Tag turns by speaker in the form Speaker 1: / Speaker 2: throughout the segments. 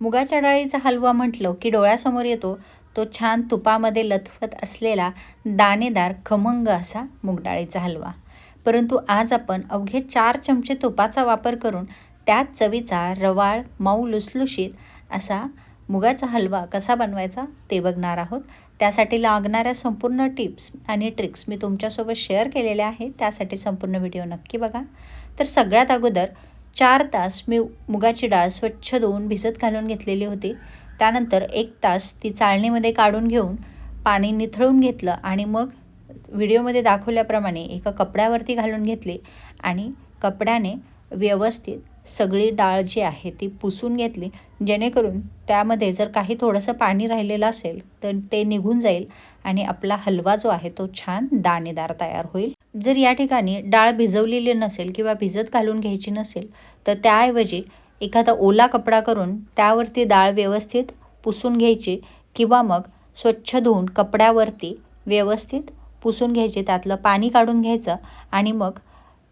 Speaker 1: मुगाच्या डाळीचा हलवा म्हटलं की डोळ्यासमोर येतो तो छान तुपामध्ये लथवत असलेला दाणेदार खमंग असा मुगडाळीचा हलवा. परंतु आज आपण अवघे चार चमचे तुपाचा वापर करून त्याच चवीचा रवाळ मऊ लुसलुशीत असा मुगाचा हलवा कसा बनवायचा ते बघणार आहोत. त्यासाठी लागणाऱ्या संपूर्ण टिप्स आणि ट्रिक्स मी तुमच्यासोबत शेअर केलेल्या आहेत त्यासाठी संपूर्ण व्हिडिओ नक्की बघा. तर सगळ्यात अगोदर चार तास मी मुगाची डाळ स्वच्छ धुवून भिजत घालून घेतलेली होती. त्यानंतर एक तास ती चाळणीमध्ये काढून घेऊन पाणी निथळून घेतलं आणि मग व्हिडिओमध्ये दाखवल्याप्रमाणे एका कपड्यावरती घालून घेतली आणि कपड्याने व्यवस्थित सगळी डाळ जी आहे ती पुसून घेतली. जेणेकरून त्यामध्ये जर काही थोडंसं पाणी राहिलेलं असेल तर ते निघून जाईल आणि आपला हलवा जो आहे तो छान दाणेदार तयार होईल. जर या ठिकाणी डाळ भिजवलेली नसेल किंवा भिजत घालून घ्यायची नसेल तर त्याऐवजी एखादा ओला कपडा करून त्यावरती डाळ व्यवस्थित पुसून घ्यायची किंवा मग स्वच्छ धुवून कपड्यावरती व्यवस्थित पुसून घ्यायचे. त्यातलं पाणी काढून घ्यायचं आणि मग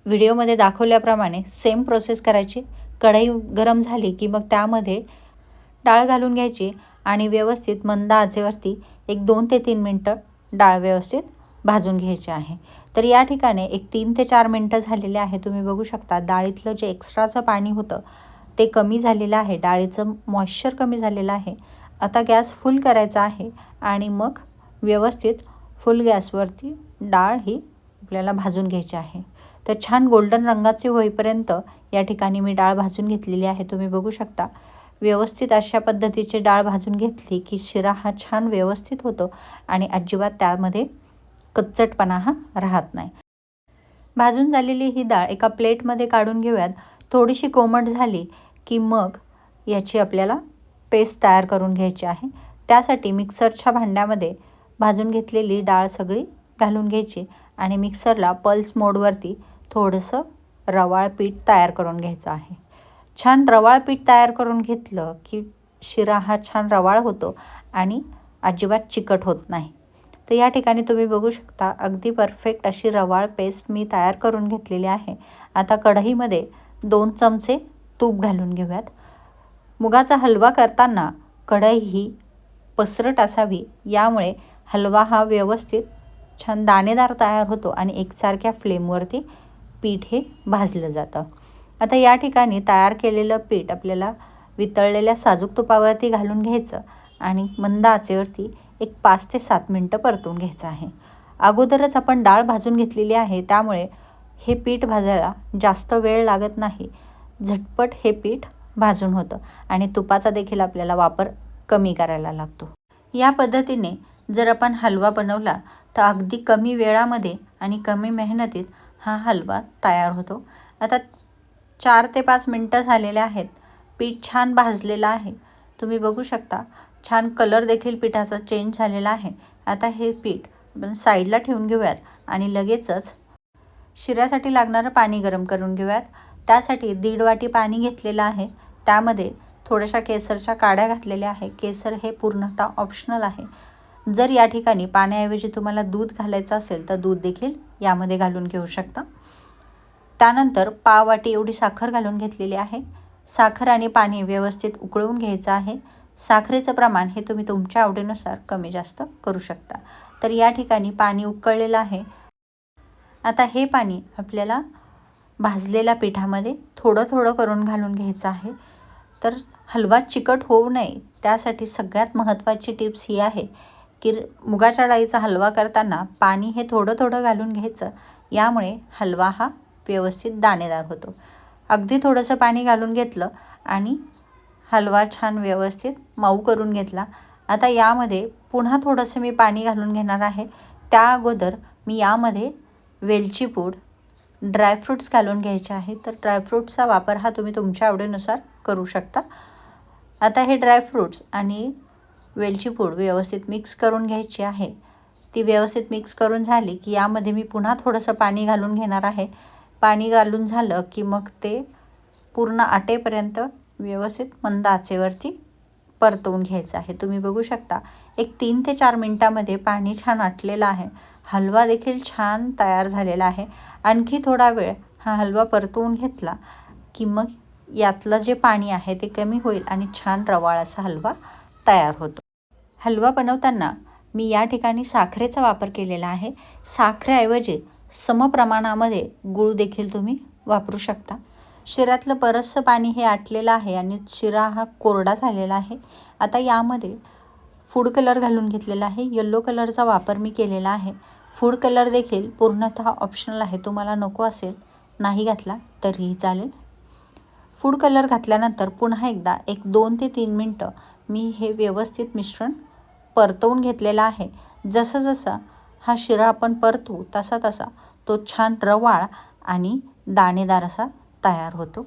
Speaker 1: व्हिडिओमध्ये दाखवल्याप्रमाणे सेम प्रोसेस करायची. कढई गरम झाली की मग त्यामध्ये डाळ घालून घ्यायची आणि व्यवस्थित मंद आचेवरती एक दोन ते तीन मिनटं डाळ व्यवस्थित भाजून घ्यायचे आहे. तर या ठिकाणी एक तीन ते चार मिनटं झालेले आहे तुम्ही बघू शकता डाळीतलं जे एक्स्ट्राचं पाणी होतं ते कमी झालेलं आहे. डाळीचं मॉइश्चर कमी झालेलं आहे. आता गॅस फुल करायचा आहे आणि मग व्यवस्थित फुल गॅसवरती डाळ ही आपल्याला भाजून घ्यायची आहे. तर छान गोल्डन रंगाचे होईपर्यंत या ठिकाणी मी डाळ भाजून घेतलेली आहे. तुम्ही बघू शकता व्यवस्थित अशा पद्धतीची डाळ भाजून घेतली की शिरा हा छान व्यवस्थित होतो आणि अजिबात त्यामध्ये कच्चटपणा हा राहत नाही. भाजून झालेली ही डाळ एका प्लेटमध्ये काढून घेऊयात. थोडीशी कोमट झाली की मग याची आपल्याला पेस्ट तयार करून घ्यायची आहे. त्यासाठी मिक्सरच्या भांड्यामध्ये भाजून घेतलेली डाळ सगळी घालून घ्यायची आणि मिक्सरला पल्स मोडवरती थोडंसं रवाळ पीठ तयार करून घ्यायचं आहे. छान रवाळ पीठ तयार करून घेतलं की शिरा हा छान रवाळ होतो आणि अजिबात चिकट होत नाही. तर या ठिकाणी तुम्ही बघू शकता अगदी परफेक्ट अशी रवाळ पेस्ट मी तयार करून घेतलेली आहे. आता कढईमध्ये दोन चमचे तूप घालून घेऊयात. मुगाचा हलवा करताना कढई ही पसरट असावी यामुळे हलवा हा व्यवस्थित छान दाणेदार तयार होतो आणि एकसारख्या फ्लेमवरती पीठ हे भाजलं जातं. आता या ठिकाणी तयार केलेलं पीठ आपल्याला वितळलेल्या साजूक तुपावरती घालून घ्यायचं आणि मंद आचेवरती एक पाच ते सात मिनटं परतून घ्यायचं आहे. अगोदरच आपण डाळ भाजून घेतलेली आहे त्यामुळे हे पीठ भाजायला जास्त वेळ लागत नाही. झटपट हे पीठ भाजून होतं आणि तुपाचा देखील आपल्याला वापर कमी करायला लागतो. या पद्धतीने जर आपण हलवा बनवला तर अगदी कमी वेळामध्ये आणि कमी मेहनतीत हा हलवा तयार होतो. आता चार ते पाच मिनटं झालेले आहेत. पीठ छान भाजलेलं आहे. तुम्ही बघू शकता. छान कलर देखील पिठाचा चेंज झालेला आहे. आता हे पीठ आपण साईडला ठेवून घेऊयात आणि लगेचच शिऱ्यासाठी लागणारं पाणी गरम करून घेऊयात. त्यासाठी दीड वाटी पाणी घेतलेलं आहे. त्यामध्ये थोड्याशा केसरच्या काड्या घातलेल्या आहे. केसर हे पूर्णतः ऑप्शनल आहे. जर या ठिकाणी पाण्याऐवजी तुम्हाला दूध घालायचं असेल तर दूध देखील यामध्ये घालून घेऊ शकता. त्यानंतर पाव वाटी एवढी साखर घालून घेतलेली आहे. साखर आणि पाणी व्यवस्थित उकळवून घ्यायचं आहे. साखरेचं प्रमाण हे तुम्ही तुमच्या आवडीनुसार कमी जास्त करू शकता. तर या ठिकाणी पाणी उकळलेलं आहे. आता हे पाणी आपल्याला भाजलेल्या पिठामध्ये थोडं थोडं करून घालून घ्यायचं आहे. तर हलवा चिकट होऊ नये त्यासाठी सगळ्यात महत्त्वाची टिप्स ही आहे की मुगाच्या डाळीचा हलवा करताना पाणी हे थोडं थोडं घालून घ्यायचं. यामुळे हलवा हा व्यवस्थित दाणेदार होतो. अगदी थोडंसं पाणी घालून घेतलं आणि हलवा छान व्यवस्थित मऊ करून घेतला. आता यामध्ये पुन्हा थोडंसं मी पाणी घालून घेणार आहे. त्या अगोदर मी यामध्ये वेलची पूड ड्रायफ्रूट्स घालून घ्यायचे आहे. तर ड्रायफ्रूट्सचा वापर हा तुम्ही तुमच्या आवडीनुसार करू शकता. आता हे ड्रायफ्रूट्स आणि वेलची पूड व्यवस्थित मिक्स करून घ्यायची आहे. ती व्यवस्थित मिक्स करून झाली की यामध्ये मी पुन्हा थोडंसं पाणी घालून घेणार आहे. पाणी घालून झालं की मग ते पूर्ण आटेपर्यंत व्यवस्थित मंद आचेवरती परतवून घ्यायचं आहे. तुम्ही बघू शकता एक तीन ते चार मिनटामध्ये पाणी छान आटलेलं आहे. हलवा देखील छान तयार झालेला आहे. आणखी थोडा वेळ हा हलवा परतवून घेतला की मग यातलं जे पाणी आहे ते कमी होईल आणि छान रवाळ असा हलवा तयार होतो. हलवा बनवताना मी या ठिकाणी साखरेचा वापर केलेला आहे. साखरेऐवजी समप्रमाणामध्ये गूळ देखील तुम्ही वापरू शकता. शिऱ्यातलं बरंचसं पाणी हे आटलेलं आहे आणि शिरा हा कोरडा झालेला आहे. आता यामध्ये फूड कलर घालून घेतलेला आहे. येल्लो कलरचा वापर मी केलेला आहे. फूड कलर देखील पूर्णतः ऑप्शनल आहे. तुम्हाला नको असेल नाही घातला तरीही चालेल. फूड कलर घातल्यानंतर पुन्हा एकदा एक दोन ते तीन मिनटं मी हे व्यवस्थित मिश्रण परतवून घेतलेलं आहे. जसं जसं हा शिरा आपण परतू तसा तसा तो छान रवाळ आणि दाणेदार असा तयार होतो.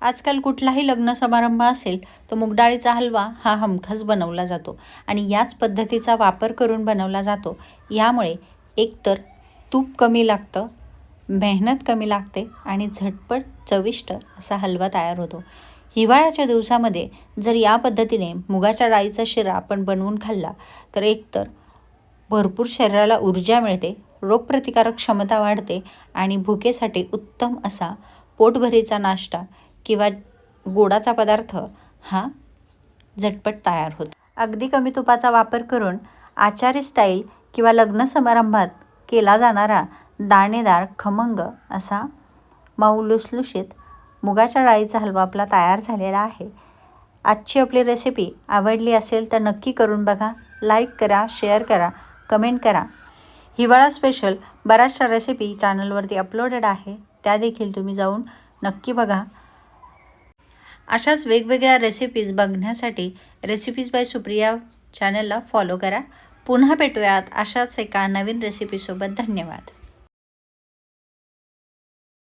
Speaker 1: आजकाल कुठलाही लग्न समारंभ असेल तर मुगडाळीचा हलवा हा हमखास बनवला जातो आणि याच पद्धतीचा वापर करून बनवला जातो. यामुळे एकतर तूप कमी लागतं मेहनत कमी लागते आणि झटपट चविष्ट असा हलवा तयार होतो. हिवाळ्याच्या दिवसामध्ये जर या पद्धतीने मुगाच्या डाळीचा शिरा आपण बनवून खाल्ला तर एकतर भरपूर शरीराला ऊर्जा मिळते रोगप्रतिकारक क्षमता वाढते आणि भुकेसाठी उत्तम असा पोटभरीचा नाश्ता किंवा गोडाचा पदार्थ हा झटपट तयार होतो. अगदी कमी तुपाचा वापर करून आचारी स्टाईल किंवा लग्न समारंभात केला जाणारा दाणेदार खमंग असा मऊ लुसलुशीत मुगाच्या डाळीचा हलवा आपला तयार झालेला आहे. आजची आपली रेसिपी आवडली असेल तर नक्की करून बघा. लाईक करा शेअर करा कमेंट करा. हिवाळा स्पेशल बऱ्याचशा रेसिपी चॅनलवरती अपलोडेड आहे. त्या देखील तुम्ही जाऊन नक्की बघा. अशाच वेगवेगळ्या रेसिपीज बघण्यासाठी रेसिपीज बाय सुप्रिया चॅनलला फॉलो करा. पुन्हा भेटूयात अशाच एका नवीन रेसिपीसोबत धन्यवाद.